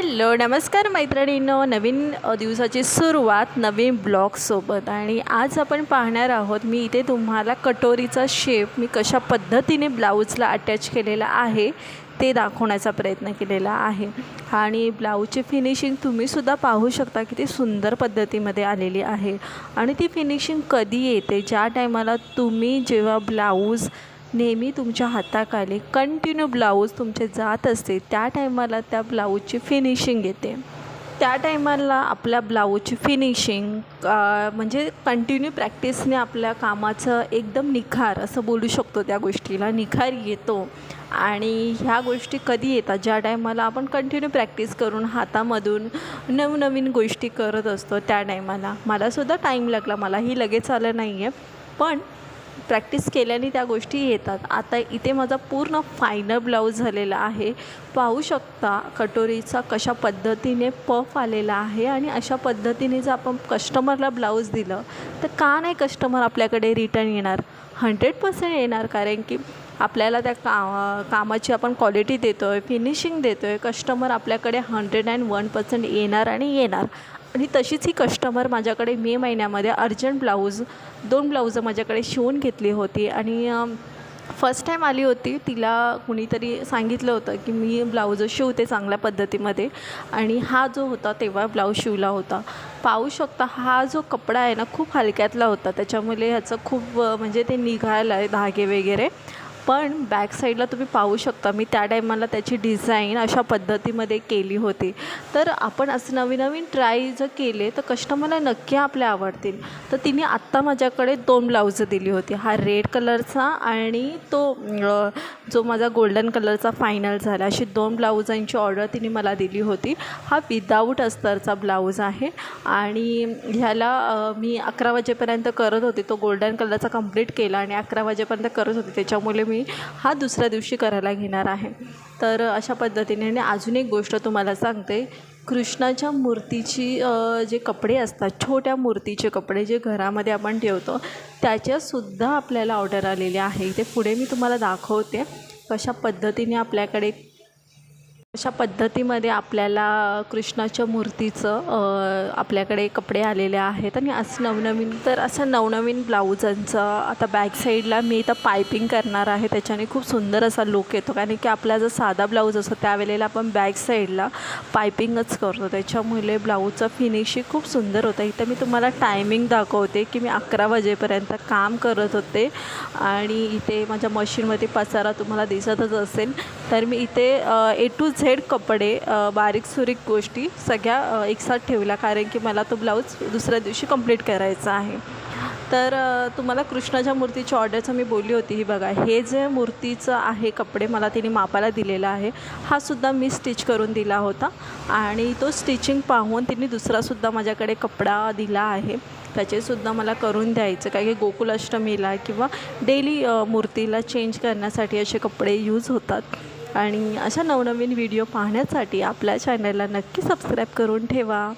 Hello नमस्कार मैत्रिणींनो. नवीन दिवसाची सुरुवात नवीन ब्लॉगसोबत आणि आज आपण पाहणार आहोत मी इथे तुम्हाला कटोरीचा शेप मी कशा पद्धतीने ब्लाऊजला अटॅच केलेला आहे ते दाखवण्याचा प्रयत्न केलेला आहे. आणि ब्लाऊजची फिनिशिंग तुम्हीसुद्धा पाहू शकता की ती सुंदर पद्धतीमध्ये आलेली आहे. आणि ती फिनिशिंग कधी येते? ज्या टायमाला तुम्ही जेव्हा ब्लाऊज नेहमी तुमच्या हाताखाली कंटिन्यू ब्लाऊज तुमचे जात असते. त्या टायमाला त्या ब्लाऊजची फिनिशिंग येते. त्या टायमाला आपल्या ब्लाऊजची फिनिशिंग म्हणजे कंटिन्यू प्रॅक्टिसने आपल्या कामाचं एकदम निखार असं बोलू शकतो त्या गोष्टीला निखार येतो. आणि ह्या गोष्टी कधी येतात? ज्या टायमाला आपण कंटिन्यू प्रॅक्टिस करून हातामधून नवनवीन गोष्टी करत असतो त्या टायमाला मलासुद्धा टाईम लागला मलाही लगेच आलं नाही आहे पण प्रॅक्टिस केल्याने त्या गोष्टी येतात. आता इथे माझा पूर्ण फायनल ब्लाऊज झालेला आहे. पाहू शकता कटोरीचा कशा पद्धतीने पफ आलेला आहे आणि अशा पद्धतीने जर आपण कस्टमरला ब्लाऊज दिलं तर का नाही कस्टमर आपल्याकडे रिटर्न येणार? हंड्रेड पर्सेंट येणार कारण की आपल्याला त्या का कामाची आपण क्वालिटी देतो आहे फिनिशिंग देतो आहे कस्टमर आपल्याकडे हंड्रेड अँड वन पर्सेंट येणार आणि येणार. आणि तशीच ही कस्टमर माझ्याकडे मे महिन्यामध्ये अर्जंट ब्लाऊज दोन ब्लाऊजं माझ्याकडे शिवून घेतली होती. आणि फर्स्ट टाईम आली होती तिला कुणीतरी सांगितलं होतं की मी ब्लाऊज शिवते चांगल्या पद्धतीमध्ये. आणि हा जो होता तेव्हा ब्लाऊज शिवला होता. पाहू शकता हा जो कपडा आहे ना खूप हलक्यातला होता. त्याच्यामुळे ह्याचं खूप म्हणजे ते निघायला आहे धागे वगैरे. पण बॅक साईडला तुम्ही पाहू शकता मी त्या टायमाला त्याची डिझाईन अशा पद्धतीमध्ये केली होती. तर आपण असं नवीन नवीन ट्राय जर केले तर कस्टमरला नक्की आपल्या आवडतील. तर तिने आत्ता माझ्याकडे दोन ब्लाऊजं दिली होती. हा रेड कलरचा आणि तो जो माझा गोल्डन कलरचा फायनल झाला अशी दोन ब्लाऊजांची ऑर्डर तिने मला दिली होती. हा विदाऊट अस्तरचा ब्लाऊज आहे. आणि ह्याला मी अकरा वाजेपर्यंत करत होते. तो गोल्डन कलरचा कंप्लीट केला आणि अकरा वाजेपर्यंत करत होते. त्याच्यामुळे मी हा दुसऱ्या दिवशी करायला घेणार आहे. तर अशा पद्धतीने आणि अजून एक गोष्ट तुम्हाला सांगते कृष्णाच्या मूर्तीची जे कपडे असतात छोट्या मूर्तीचे कपडे जे घरामध्ये आपण ठेवतो त्याच्यासुद्धा आपल्याला ऑर्डर आलेली आहे. ते पुढे मी तुम्हाला दाखवते कशा पद्धतीने आपल्याकडे अशा पद्धतीमध्ये आपल्याला कृष्णाच्या मूर्तीचं आपल्याकडे कपडे आलेले आहेत आणि असं नवनवीन तर असं नवनवीन ब्लाऊजांचं आता बॅक साईडला मी इथं पायपिंग करणार आहे. त्याच्याने खूप सुंदर असा लुक येतो. कारण की आपला जर साधा ब्लाऊज असतो त्यावेळेला आपण बॅक साईडला पायपिंगच करतो. त्याच्यामुळे ब्लाऊजचं फिनिशिंग खूप सुंदर होतं. इथं मी तुम्हाला टायमिंग दाखवते की मी अकरा वाजेपर्यंत काम करत होते. आणि इथे माझ्या मशीनमध्ये पसारा तुम्हाला दिसतच असेल. तर मी इथे ए टू झेड कपडे बारीक सुरीक गोष्टी सगळ्या एकसाथ ठेवल्या. कारण की मला तो ब्लाऊज दुसऱ्या दिवशी कंप्लीट करायचा आहे. तर तुम्हाला कृष्णाच्या मूर्तीची ऑर्डरचं मी बोलली होती. ही बघा हे जे मूर्तीचं आहे कपडे मला तिने मापाला दिलेला आहे हा सुद्धा मी स्टिच करून दिला होता. आणि तो स्टिचिंग पाहून तिने दुसरासुद्धा माझ्याकडे कपडा दिला आहे. त्याचेसुद्धा मला करून द्यायचं. काय की गोकुल अष्टमीला किंवा डेली मूर्तीला चेंज करण्यासाठी असे कपडे यूज होतात. आणि अशा नवनवीन व्हिडिओ पाहण्यासाठी आपल्या चॅनलला नक्की सबस्क्राईब करून ठेवा.